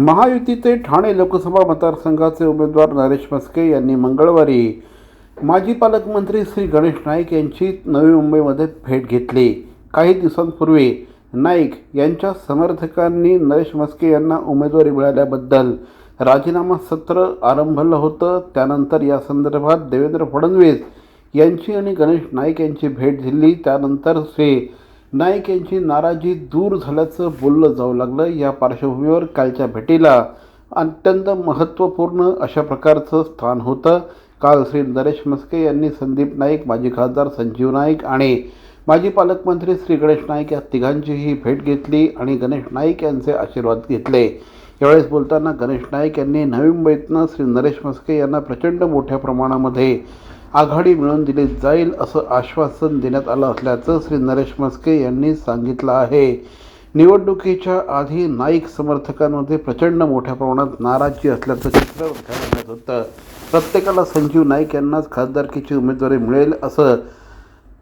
महायुतीचे ठाणे लोकसभा मतदारसंघाचे उमेदवार नरेश मस्के यांनी मंगळवारी माजी पालकमंत्री श्री गणेश नाईक यांची नवी मुंबईमध्ये भेट घेतली. काही दिवसांपूर्वी नाईक यांच्या समर्थकांनी नरेश मस्के यांना उमेदवारी मिळाल्याबद्दल राजीनामा सत्र आरंभलं होतं. त्यानंतर या संदर्भात देवेंद्र फडणवीस यांची आणि गणेश नाईक यांची भेट दिली. त्यानंतर श्री नाईक यांची नाराजी दूर झाल्याचं बोललं जाऊ लागलं. या पार्श्वभूमीवर कालच्या भेटीला अत्यंत महत्त्वपूर्ण अशा प्रकारचं स्थान होतं. काल श्री नरेश मस्के यांनी संदीप नाईक माजी खासदार संजीव नाईक आणि माजी पालकमंत्री श्री गणेश नाईक या तिघांचीही भेट घेतली आणि गणेश नाईक यांचे आशीर्वाद घेतले. यावेळेस बोलताना गणेश नाईक यांनी नवी मुंबईतनं श्री नरेश मस्के यांना प्रचंड मोठ्या प्रमाणामध्ये आघाडी मिळवून दिली जाईल असं आश्वासन देण्यात आलं असल्याचं श्री नरेश म्हस्के यांनी सांगितलं आहे. निवडणुकीच्या आधी नाईक समर्थकांमध्ये प्रचंड मोठ्या प्रमाणात नाराजी असल्याचं चित्र येत होतं. प्रत्येकाला संजीव नाईक यांनाच खासदारकीची उमेदवारी मिळेल असं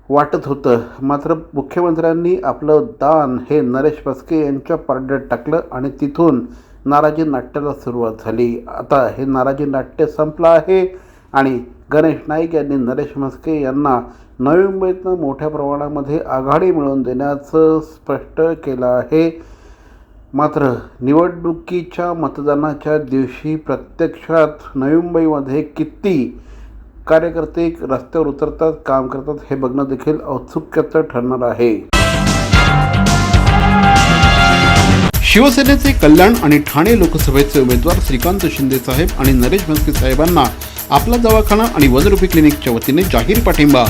वाटत होतं. मात्र मुख्यमंत्र्यांनी आपलं दान हे नरेश भस्के यांच्या पारड्यात टाकलं आणि तिथून नाराजी नाट्याला सुरुवात झाली. आता हे नाराजी नाट्य संपलं आहे आणि गणेश नाईक यांनी नरेश म्हस्के यांना नवी मुंबईतनं मोठ्या प्रमाणामध्ये आघाडी मिळवून देण्याचं स्पष्ट केलं आहे. मात्र निवडणुकीच्या मतदानाच्या दिवशी प्रत्यक्षात नवी मुंबईमध्ये किती कार्यकर्ते रस्त्यावर उतरतात काम करतात हे बघणं देखील औत्सुक्याचं ठरणार आहे. शिवसेनेचे कल्याण आणि ठाणे लोकसभेचे उमेदवार श्रीकांत शिंदे साहेब आणि नरेश म्हस्के साहेबांना आपला दवाखाना आणि वनरूपी क्लिनिकच्या वतीने जाहीर पाठिंबा.